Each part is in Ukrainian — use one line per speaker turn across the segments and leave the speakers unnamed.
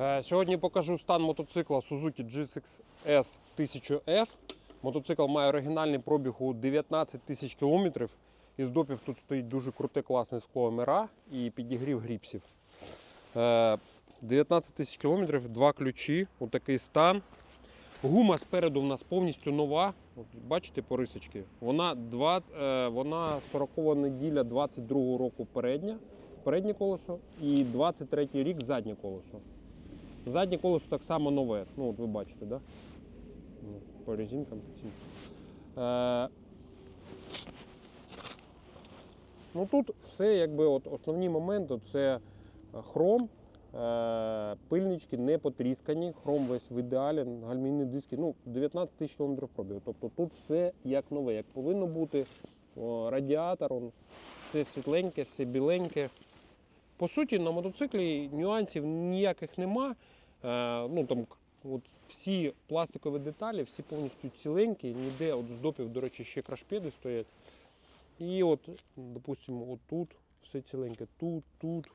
Е, Сьогодні покажу стан мотоцикла Suzuki GSX-S 1000F. Мотоцикл має оригінальний пробіг у 19 тисяч кілометрів. Із допів тут стоїть дуже круте класне скло МРА і підігрів гріпсів. Е, 19 тисяч кілометрів, два ключі, отакий стан. Гума спереду в нас повністю нова. Бачите по рисочки? Вона, два, е, вона 40 неділя 22 року передня, переднє колесо і 23 рік заднє колесо. Заднє колесо так само нове. Ну, от ви бачите, да? Ну, По резинкам. Е, ну тут все, якби от основні моменти це хром, е, пильнички не потріскані, хром весь в ідеалі, гальмівні диски, ну, 19 тисяч км пробігу. Тобто тут все як нове, як повинно бути. О, радіатор, он, все світленьке, все біленьке. По суті, на мотоциклі нюансів ніяких нема. Е, ну, там, от всі пластикові деталі, всі повністю ціленькі, ніде от з допів, до речі, ще крашпеди стоять. І от, допустимо, отут все ціленьке, тут, тут,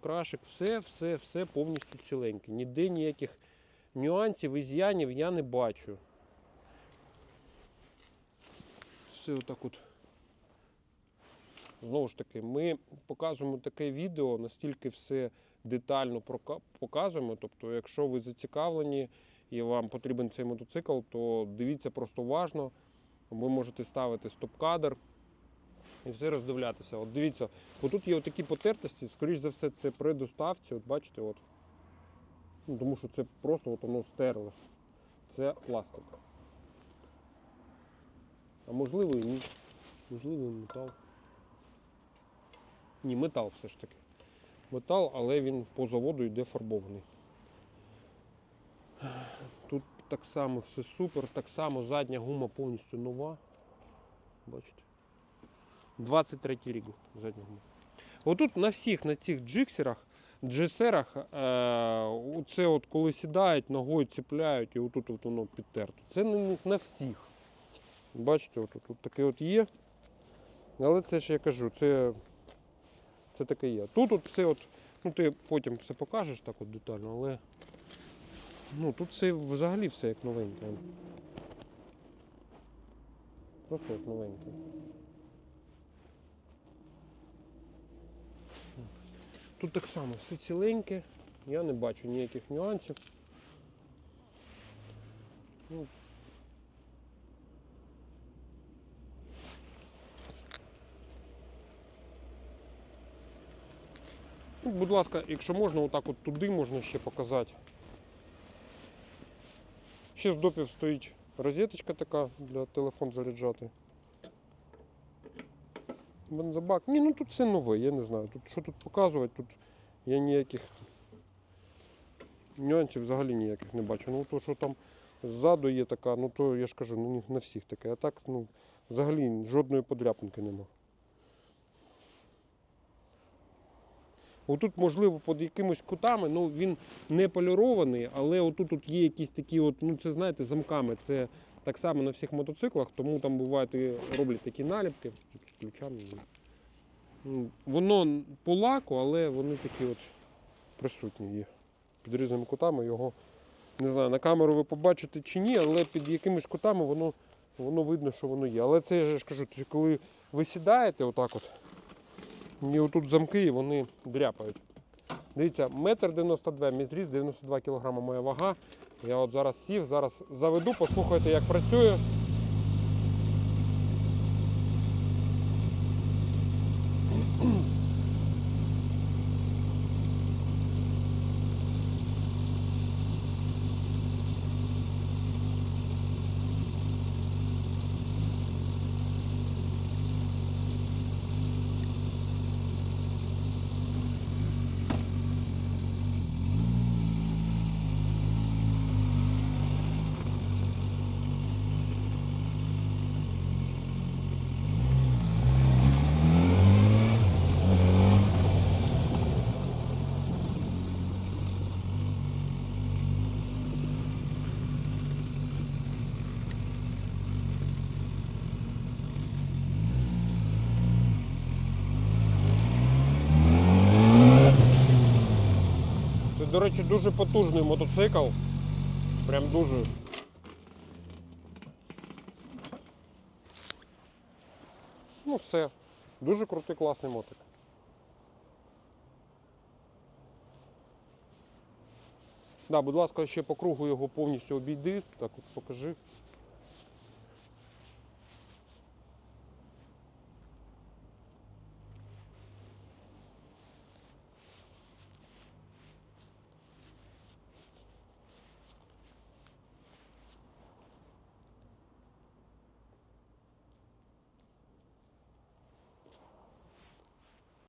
крашик, все, все, все повністю ціленьке. Ніде ніяких нюансів, ізянів я не бачу. Все отак от. Знову ж таки, ми показуємо таке відео, настільки все детально показуємо. Тобто, якщо ви зацікавлені і вам потрібен цей мотоцикл, то дивіться просто уважно. Ви можете ставити стоп-кадр і все роздивлятися. От дивіться, отут є такі потертості, скоріш за все, це при доставці. От бачите, от. Ну, тому що це просто от воно стерлось. Це пластик. А можливо і ні. Можливо, і метал. Ні, метал все ж таки. Метал, але він по заводу йде фарбований. Тут так само все супер, так само задня гума повністю нова. Бачите? 23 рік задня гума. Отут на всіх на цих джиксерах, джесерах, е, оце от коли сідають, ногою ціпляють і отут от воно підтерто. Це не на всіх. Бачите, отут, от таке от є. Але це ж я кажу, це, це таке є. Тут от все от, ну ти потім все покажеш так от детально, але ну, тут все взагалі все як новеньке. Просто як новеньке. Тут так само все ціленьке, я не бачу ніяких нюансів. Ну, Ну, будь ласка, якщо можна, отак от туди можна ще показати. Ще з допів стоїть розеточка така для телефон заряджати. Бензобак. Ні, ну тут все нове, я не знаю. Тут що тут показувати, тут я ніяких нюансів взагалі ніяких не бачу. Ну то, що там ззаду є така, ну то я ж кажу, ну не на всіх таке. А так, ну, взагалі жодної подряпинки нема. Отут, можливо, під якимось кутами, ну він не полірований, але отут тут є якісь такі, от, ну це знаєте, замками. Це так само на всіх мотоциклах, тому там бувають і роблять такі наліпки ключами. Ну, Воно по лаку, але вони такі от присутні є. Під різними кутами його. Не знаю, на камеру ви побачите чи ні, але під якимись кутами воно, воно видно, що воно є. Але це я ж кажу, коли ви сідаєте отак от, Мені отут замки і вони дряпають. Дивіться, метр 92 мій зріс, 92 кг моя вага. Я от зараз сів, зараз заведу, послухайте, як працюю. До речі, дуже потужний мотоцикл. Прям дуже. Ну все. Дуже крутий, класний мотик. Да, будь ласка, ще по кругу його повністю обійди. Так от покажи.